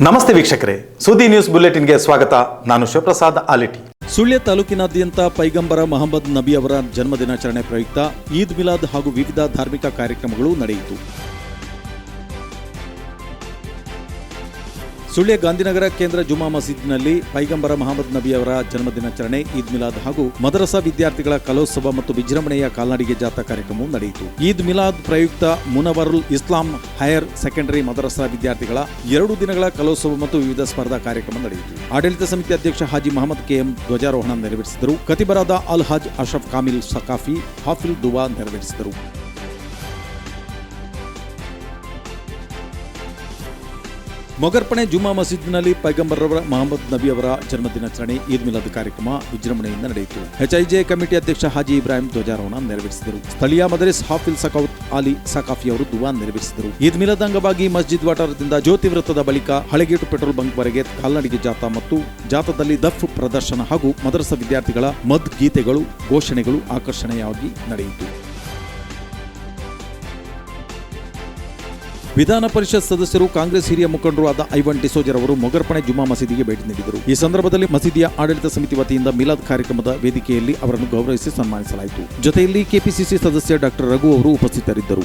ನಮಸ್ತೆ ವೀಕ್ಷಕರೇ. ಸುದ್ದಿ ನ್ಯೂಸ್ ಬುಲೆಟಿನ್ಗೆ ಸ್ವಾಗತ. ನಾನು ಶಿವಪ್ರಸಾದ್ ಆಲಿಟಿ. ಸುಳ್ಯ ತಾಲೂಕಿನಾದ್ಯಂತ ಪೈಗಂಬರ ಮಹಮ್ಮದ್ ನಬಿ ಅವರ ಜನ್ಮದಿನಾಚರಣೆ ಪ್ರಯುಕ್ತ ಈದ್ ಮಿಲಾದ್ ಹಾಗೂ ವಿವಿಧ ಧಾರ್ಮಿಕ ಕಾರ್ಯಕ್ರಮಗಳು ನಡೆಯಿತು. ಸುಳ್ಯ ಗಾಂಧಿನಗರ ಕೇಂದ್ರ ಜುಮಾ ಮಸೀದ್ನಲ್ಲಿ ಪೈಗಂಬರ ಮಹಮ್ಮದ್ ನಬಿ ಅವರ ಜನ್ಮದಿನಾಚರಣೆ, ಈದ್ ಮಿಲಾದ್ ಹಾಗೂ ಮದರಸಾ ವಿದ್ಯಾರ್ಥಿಗಳ ಕಲೋತ್ಸವ ಮತ್ತು ವಿಜೃಂಭಣೆಯ ಕಾಲ್ನಡಿಗೆ ಜಾಥಾ ಕಾರ್ಯಕ್ರಮವು ನಡೆಯಿತು. ಈದ್ ಮಿಲಾದ್ ಪ್ರಯುಕ್ತ ಮುನವರುಲ್ ಇಸ್ಲಾಂ ಹೈಯರ್ ಸೆಕೆಂಡರಿ ಮದರಸಾ ವಿದ್ಯಾರ್ಥಿಗಳ ಎರಡು ದಿನಗಳ ಕಲೋತ್ಸವ ಮತ್ತು ವಿವಿಧ ಸ್ಪರ್ಧಾ ಕಾರ್ಯಕ್ರಮ ನಡೆಯಿತು. ಆಡಳಿತ ಸಮಿತಿ ಅಧ್ಯಕ್ಷ ಹಾಜಿ ಮಹಮ್ಮದ್ ಕೆಎಂ ಧ್ವಜಾರೋಹಣ ನೆರವೇರಿಸಿದರು. ಕತಿಬರಾದ ಅಲ್ ಹಾಜ್ ಅಶ್ರಫ್ ಕಾಮಿಲ್ ಸಕಾಫಿ ಹಾಫಿಲ್ ದುವಾ ನೆರವೇರಿಸಿದರು. ಮೊಗರ್ಪಣೆ ಜುಮಾ ಮಸೀದ್ನಲ್ಲಿ ಪೈಗಂಬರ್ರವರ ಮಹಮ್ಮದ್ ನಬಿ ಅವರ ಜನ್ಮದಿನಾಚರಣೆ, ಈದ್ ಮಿಲಾದ್ ಕಾರ್ಯಕ್ರಮ ವಿಜೃಂಭಣೆಯಿಂದ ನಡೆಯಿತು. ಎಚ್ಐಜೆ ಕಮಿಟಿ ಅಧ್ಯಕ್ಷ ಹಾಜಿ ಇಬ್ರಾಹಿಂ ಧ್ವಜಾರೋಹಣ ನೆರವೇರಿಸಿದರು. ಸ್ಥಳೀಯ ಮದರಿಸ್ ಹಾಫಿಲ್ ಸಕೌತ್ ಅಲಿ ಸಕಾಫಿ ಅವರು ದುವಾ ನೆರವೇರಿಸಿದರು. ಈದ್ ಮಿಲಾದ್ ಅಂಗವಾಗಿ ಮಸ್ಜಿದ್ ವಟಾರದಿಂದ ಜ್ಯೋತಿ ವೃತ್ತದ ಬಳಿಕ ಹಳೆಗೇಟು ಪೆಟ್ರೋಲ್ ಬಂಕ್ ವರೆಗೆ ಕಾಲ್ನಡಿಗೆ ಜಾಥಾ ಮತ್ತು ಜಾಥಾದಲ್ಲಿ ದಫ್ ಪ್ರದರ್ಶನ ಹಾಗೂ ಮದರಸ ವಿದ್ಯಾರ್ಥಿಗಳ ಮದ್ ಗೀತೆಗಳು ಘೋಷಣೆಗಳು ಆಕರ್ಷಣೆಯಾಗಿ ನಡೆಯಿತು. ವಿಧಾನ ಪರಿಷತ್ ಸದಸ್ಯರು, ಕಾಂಗ್ರೆಸ್ ಹಿರಿಯ ಮುಖಂಡರು ಆದ ಐವನ್ ಡಿಸೋಜರ್ ಅವರು ಮೊಗರ್ಪಣೆ ಜುಮಾ ಮಸೀದಿಗೆ ಭೇಟಿ ನೀಡಿದರು. ಈ ಸಂದರ್ಭದಲ್ಲಿ ಮಸೀದಿಯ ಆಡಳಿತ ಸಮಿತಿ ವತಿಯಿಂದ ಮಿಲಾದ್ ಕಾರ್ಯಕ್ರಮದ ವೇದಿಕೆಯಲ್ಲಿ ಅವರನ್ನು ಗೌರವಿಸಿ ಸನ್ಮಾನಿಸಲಾಯಿತು. ಜೊತೆಯಲ್ಲಿ ಕೆಪಿಸಿಸಿ ಸದಸ್ಯ ಡಾಕ್ಟರ್ ರಘು ಅವರು ಉಪಸ್ಥಿತರಿದ್ದರು.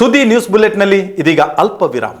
ಸುದ್ದಿ ನ್ಯೂಸ್ ಬುಲೆಟ್ನಲ್ಲಿ ಇದೀಗ ಅಲ್ಪ ವಿರಾಮ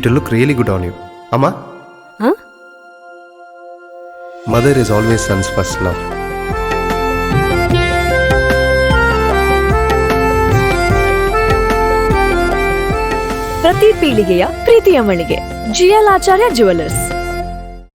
It look really good on you ಅಮ್ಮ ಹ? Mother is always sons first love ಪ್ರತಿ ಪೀಳಿಗೆಯ ಪ್ರೀತಿಯ ಮಳಿಗೆ. ಜಿಎಲ್ ಆಚಾರ್ಯ ಜುವೆಲ್ಲರ್ಸ್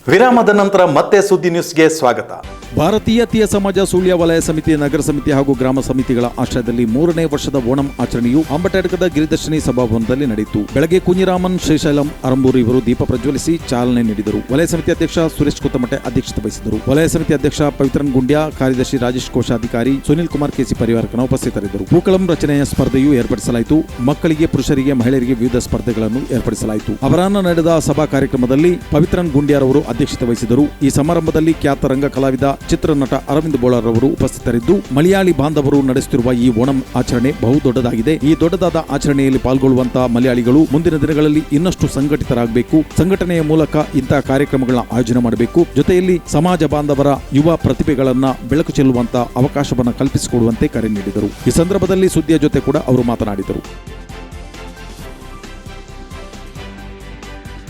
ವಿರಾಮದ ನಂತರ ಮತ್ತೆ ಸುದ್ದಿ ನ್ಯೂಸ್ಗೆ ಸ್ವಾಗತ. ಭಾರತೀಯತೆಯ ಸಮಾಜ ಸುಳ್ಯ ವಲಯ ಸಮಿತಿ, ನಗರ ಸಮಿತಿ ಹಾಗೂ ಗ್ರಾಮ ಸಮಿತಿಗಳ ಆಶ್ರಯದಲ್ಲಿ ಮೂರನೇ ವರ್ಷದ ಓಣಂ ಆಚರಣೆಯು ಅಂಬಟೆಡ್ಕದ ಗಿರಿದರ್ಶಿನಿ ಸಭಾಭವನದಲ್ಲಿ ನಡೆಯಿತು. ಬೆಳಗ್ಗೆ ಕುಂಜಿರಾಮನ್ ಶ್ರೀಶೈಲಂ, ಅರಂಬೂರು ಇವರು ದೀಪ ಪ್ರಜ್ವಲಿಸಿ ಚಾಲನೆ ನೀಡಿದರು. ವಲಯ ಸಮಿತಿ ಅಧ್ಯಕ್ಷ ಸುರೇಶ್ ಕುತ್ತಮಟ್ಟೆ ಅಧ್ಯಕ್ಷತೆ ವಹಿಸಿದರು. ವಲಯ ಸಮಿತಿ ಅಧ್ಯಕ್ಷ ಪವಿತ್ರನ್ ಗುಂಡ್ಯ, ಕಾರ್ಯದರ್ಶಿ ರಾಜೇಶ್ ಕೋಶಾಧಿಕಾರಿ ಸುನಿಲ್ ಕುಮಾರ್, ಕೆಸಿ ಪರಿವಾರಕನ ಉಪಸ್ಥಿತರಿದ್ದರು. ಪೂಕಳಂ ರಚನೆಯ ಸ್ಪರ್ಧೆಯು ಏರ್ಪಡಿಸಲಾಯಿತು. ಮಕ್ಕಳಿಗೆ, ಪುರುಷರಿಗೆ, ಮಹಿಳೆಯರಿಗೆ ವಿವಿಧ ಸ್ಪರ್ಧೆಗಳನ್ನು ಏರ್ಪಡಿಸಲಾಯಿತು. ಅಪರಾಹ್ನ ನಡೆದ ಸಭಾ ಕಾರ್ಯಕ್ರಮದಲ್ಲಿ ಪವಿತ್ರನ್ ಗುಂಡ್ಯಾರವರು ಅಧ್ಯಕ್ಷತೆ ವಹಿಸಿದರು. ಈ ಸಮಾರಂಭದಲ್ಲಿ ಖ್ಯಾತ ರಂಗ ಕಲಾವಿದ ಚಿತ್ರನಟ ಅರವಿಂದ್ ಬೋಳಾರ್ ಅವರು ಉಪಸ್ಥಿತರಿದ್ದು, ಮಲಯಾಳಿ ಬಾಂಧವರು ನಡೆಸುತ್ತಿರುವ ಈ ಓಣಂ ಆಚರಣೆ ಬಹು ದೊಡ್ಡದಾಗಿದೆ. ಈ ದೊಡ್ಡದಾದ ಆಚರಣೆಯಲ್ಲಿ ಪಾಲ್ಗೊಳ್ಳುವಂತಹ ಮಲಯಾಳಿಗಳು ಮುಂದಿನ ದಿನಗಳಲ್ಲಿ ಇನ್ನಷ್ಟು ಸಂಘಟಿತರಾಗಬೇಕು, ಸಂಘಟನೆಯ ಮೂಲಕ ಇಂತಹ ಕಾರ್ಯಕ್ರಮಗಳ ಆಯೋಜನೆ ಮಾಡಬೇಕು, ಜೊತೆಯಲ್ಲಿ ಸಮಾಜ ಬಾಂಧವರ ಯುವ ಪ್ರತಿಭೆಗಳನ್ನ ಬೆಳಕು ಚೆಲ್ಲುವಂತಹ ಅವಕಾಶವನ್ನು ಕಲ್ಪಿಸಿಕೊಡುವಂತೆ ಕರೆ ನೀಡಿದರು. ಈ ಸಂದರ್ಭದಲ್ಲಿ ಸುದ್ದಿಯ ಜೊತೆ ಕೂಡ ಅವರು ಮಾತನಾಡಿದರು.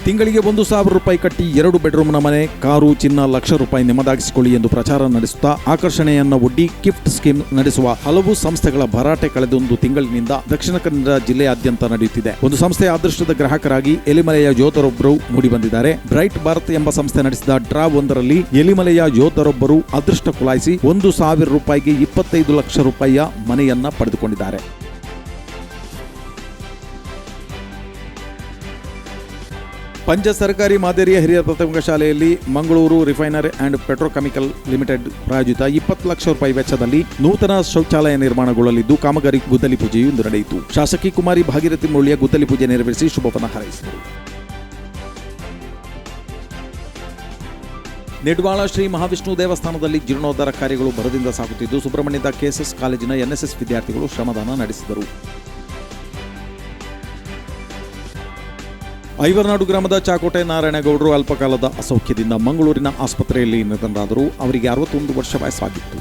ತಿಂಗಳಿಗೆ ಒಂದು ಸಾವಿರ ರೂಪಾಯಿ ಕಟ್ಟಿ ಎರಡು ಬೆಡ್ರೂಮ್ನ ಮನೆ, ಕಾರು, ಚಿನ್ನ, ಲಕ್ಷ ರೂಪಾಯಿ ನೆಮ್ಮದಾಗಿಸಿಕೊಳ್ಳಿ ಎಂದು ಪ್ರಚಾರ ನಡೆಸುತ್ತಾ ಆಕರ್ಷಣೆಯನ್ನ ಒಡ್ಡಿ ಗಿಫ್ಟ್ ಸ್ಕೀಮ್ ನಡೆಸುವ ಹಲವು ಸಂಸ್ಥೆಗಳ ಭರಾಟೆ ಕಳೆದೊಂದು ತಿಂಗಳಿನಿಂದ ದಕ್ಷಿಣ ಕನ್ನಡ ಜಿಲ್ಲೆಯಾದ್ಯಂತ ನಡೆಯುತ್ತಿದೆ. ಒಂದು ಸಂಸ್ಥೆಯ ಅದೃಷ್ಟದ ಗ್ರಾಹಕರಾಗಿ ಎಲಿಮಲೆಯ ಯೋಧರೊಬ್ಬರು ಮೂಡಿಬಂದಿದ್ದಾರೆ. ಬ್ರೈಟ್ ಭಾರತ್ ಎಂಬ ಸಂಸ್ಥೆ ನಡೆಸಿದ ಡ್ರಾ ಒಂದರಲ್ಲಿ ಎಲಿಮಲೆಯ ಯೋಧರೊಬ್ಬರು ಅದೃಷ್ಟ ಕುಲಾಯಿಸಿ ಒಂದು ಸಾವಿರ ರೂಪಾಯಿಗೆ ಇಪ್ಪತ್ತೈದು ಲಕ್ಷ ರೂಪಾಯಿಯ ಮನೆಯನ್ನ ಪಡೆದುಕೊಂಡಿದ್ದಾರೆ. ಪಂಚ ಸರ್ಕಾರಿ ಮಾದರಿಯ ಹಿರಿಯ ಪ್ರಾಥಮಿಕ ಶಾಲೆಯಲ್ಲಿ Mangaluru refinery and petrochemical limited ಪ್ರಾಯೋಜಿತ ಇಪ್ಪತ್ತು ಲಕ್ಷ ರೂಪಾಯಿ ವೆಚ್ಚದಲ್ಲಿ ನೂತನ ಶೌಚಾಲಯ ನಿರ್ಮಾಣಗೊಳ್ಳಲಿದ್ದು, ಕಾಮಗಾರಿ ಗುದ್ದಲಿ ಪೂಜೆಯು ಇಂದು ನಡೆಯಿತು. ಶಾಸಕಿ ಕುಮಾರಿ ಭಾಗೀರಥಿ ಮುರಳಿಯ ಗುದ್ದಲಿ ಪೂಜೆ ನೆರವೇರಿಸಿ ಶುಭವನ್ನು ಹಾರೈಸಿದರು. ನಿಡ್ವಾಳ ಶ್ರೀ ಮಹಾವಿಷ್ಣು ದೇವಸ್ಥಾನದಲ್ಲಿ ಜೀರ್ಣೋದ್ಧಾರ ಕಾರ್ಯಗಳು ಭರದಿಂದ ಸಾಗುತ್ತಿದ್ದು, ಸುಬ್ರಹ್ಮಣ್ಯದ ಕೆಎಸ್ಎಸ್ ಕಾಲೇಜಿನ ಎನ್ಎಸ್ಎಸ್ ವಿದ್ಯಾರ್ಥಿಗಳು ಶ್ರಮದಾನ ನಡೆಸಿದರು. ಐವರ್ನಾಡು ಗ್ರಾಮದ ಚಾಕೋಟೆ ನಾರಾಯಣಗೌಡರು ಅಲ್ಪಕಾಲದ ಅಸೌಖ್ಯದಿಂದ ಮಂಗಳೂರಿನ ಆಸ್ಪತ್ರೆಯಲ್ಲಿ ನಿಧನರಾದರು. ಅವರಿಗೆ ಅರವತ್ತೊಂದು ವರ್ಷ ವಯಸ್ಸಾಗಿತ್ತು.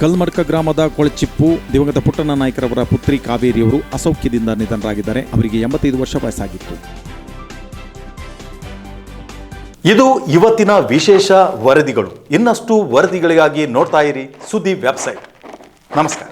ಕಲ್ಮಡ್ಕ ಗ್ರಾಮದ ಕೊಳಚಿಪ್ಪು ದಿವಂಗತ ಪುಟ್ಟಣ್ಣ ನಾಯ್ಕರವರ ಪುತ್ರಿ ಕಾವೇರಿಯವರು ಅಸೌಖ್ಯದಿಂದ ನಿಧನರಾಗಿದ್ದಾರೆ. ಅವರಿಗೆ ಎಂಬತ್ತೈದು ವರ್ಷ ವಯಸ್ಸಾಗಿತ್ತು. ಇದು ಇವತ್ತಿನ ವಿಶೇಷ ವರದಿಗಳು. ಇನ್ನಷ್ಟು ವರದಿಗಳಿಗಾಗಿ ನೋಡ್ತಾ ಇರಿ ಸುದ್ದಿ ವೆಬ್ಸೈಟ್. ನಮಸ್ಕಾರ.